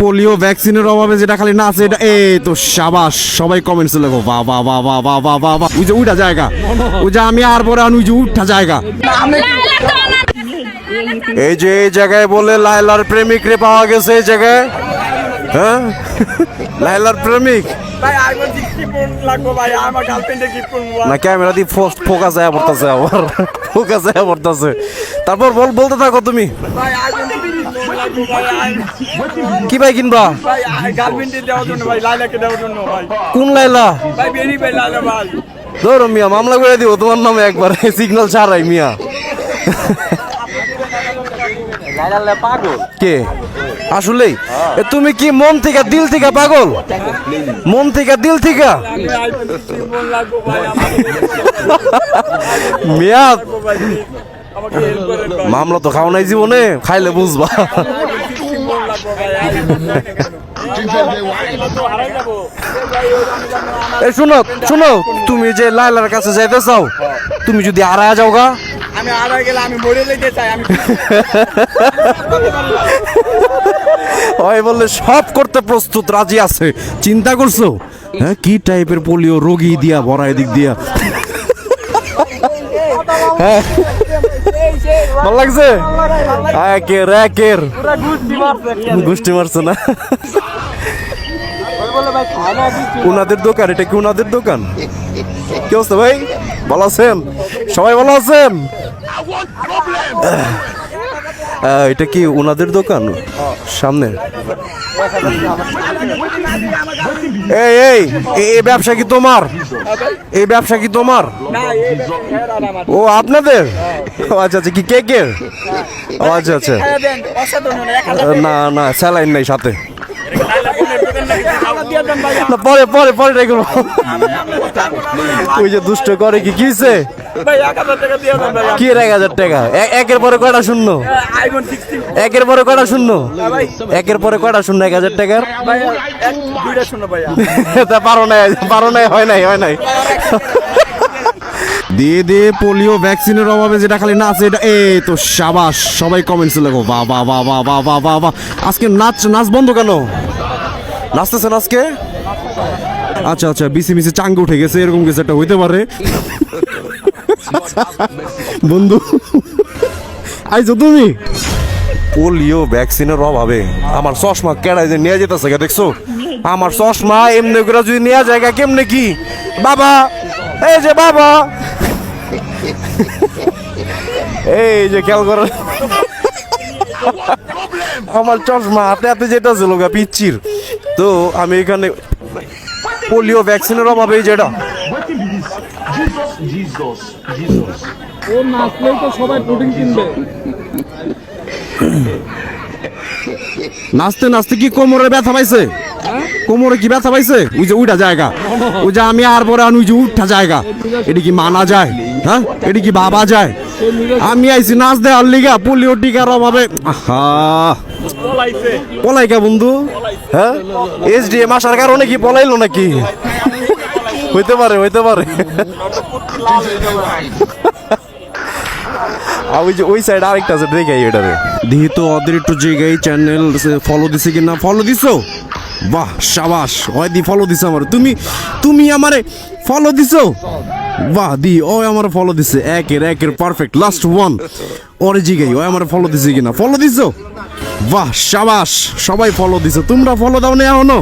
Polio ভ্যাকসিনের অভাবে যেটা খালি না আছে এটা এই তো সাবাস। সবাই কমেন্টস লেখো বা বা বা বা বা বা বাহ বাহ। ওই যে উঠা জায়গা ওই যে আমি আর পরে আন ওই যে উঠা জায়গা। এই যে এই জায়গায় বলে লাইলার প্রেমিক রে পাওয়া গেছে এই জায়গায়? হ্যাঁ? লাইলার প্রেমিক? না ক্যামেরা দিয়ে ফোকাস আয়া পড়তেছে আবার। ফোকাস আয়া পড়তেছে। তারপর বল বলতে থাকো তুমি। কি ভাই কিনবা? কোন লাইলা? ধরো মিয়া মামলা করে দিব তোমার নামে একবার। সিগন্যাল ছাড়াই মিয়া। কে? আসলেই? তুমি কি মন থেকে দিল থেকে পাগল? মন থেকে দিল থেকে? মিয়া মামলা তো খাও নাই জীবনে খাইলে বুঝবা। এই শুনো শুনো তুমি যে লাইলার কাছে যাইতে চাও তুমি যদি আড়ায় যাও গা। আমি হারাই গেলে আমি মরে যেতে চাই আমি ওই বললে সব করতে প্রস্তুত রাজি আছে। চিন্তা করছ? হ্যাঁ কি টাইপের পোলিও রোগী দিয়া ভরা এদিক দিয়া। হ্যাঁ। ভালো লাগছে? একের একের গোষ্ঠী মারছে না। উনাদের দোকান, এটা কি উনাদের দোকান? কি অবস্থা ভাই? ভালো আছেন? সবাই ভালো আছেন? এটা কি ওনাদের দোকান? সামনে। এই এই এই- ব্যবসা কি তোমার? এই ব্যবসা কি তোমার? ও, আপনাদের? আচ্ছা আচ্ছা কি কেকের? আচ্ছা আচ্ছা। না না, স্যালাইন নাই সাথে। পরে পরে পরে ওই যে দুষ্ট করে কি কিছে কি এক হাজার টাকা? এ- একের পরে কয়টা শূন্য? একের পরে কয়টা শূন্য? একের পরে কয়টা শূন্য এক হাজার টাকার? ভাই এক দুইটা শোনো ভাইয়া তা পারো নাই পারো নাই হয় নাই হয় নাই। দিয়ে দিয়ে পোলিও ভ্যাকসিনের অভাবে যেটা খালি না আছে এটা এই তো সাবাস সবাই কমেন্টস লেখো বাহ বাহ বাহ বাহ বাহ বাহ বাহ। বাহ আজকে নাচ নাচ বন্ধ কেন? নাচতেছেন আজকে? আচ্ছা আচ্ছা বিসি মিসি চাঙ্গে উঠে গেছে এরকম কিছু একটা হইতে পারে। বন্ধু। আইছো তুমি? পোলিও ভ্যাকসিনের অভাবে আমার চশমা কেড়াই যে নিয়ে যেতেছে দেখছ? আমার চশমা এমনি করে যদি নিয়ে যায় কেমনে কি? বাবা! এই যে বাবা! এই যে খেয়াল করো। আমার চশমা হাতে হাতে যেটা ছিল পিচ্ছির তো আমি এখানে পোলিও ভ্যাকসিনের অভাবে এই যেটা ও নাচলেই তো সবাই প্রোটিন কিনবে। নাচতে নাচতে কি কোমরে ব্যথা পাইছে? কোমরে কি ব্যথা পাইছে? ওই যে উঠা জায়গা। ওই যে আমি আর পরে আন ওই যে উঠা জায়গা। এটি কি মানা যায়? হ্যাঁ? এটি কি বাবা যায়? আমি আইছি নাচ দেওয়ার লিগা পোলিও টিকার অভাবে। আহা। পলাইছে। পলাইকা বন্ধু। হ্যাঁ? এস ডি এম আসার কারণে কি পলাইলো নাকি? হইতে পারে হইতে পারে। ওই যে, ওই সাইড আরেকটা আছে, দেখে এটারে দিহি তো ওদের একটু জায়গায় চ্যানেল ফলো দিছে কিনা? ফলো দিছো? বাহ, সাবাস। দি ফলো দিছে আমার। তুমি তুমি আমারে ফলো দিছো? বাহ, দি, ও আমার ফলো দিছে। একের একের পারফেক্ট লাস্ট ওয়ান ওরে জিগাই ও আমার ফলো দিছে কিনা? ফলো দিছো? বাহ, সাবাস। সবাই ফলো দিছে। তোমরা ফলো দাও না এখনও?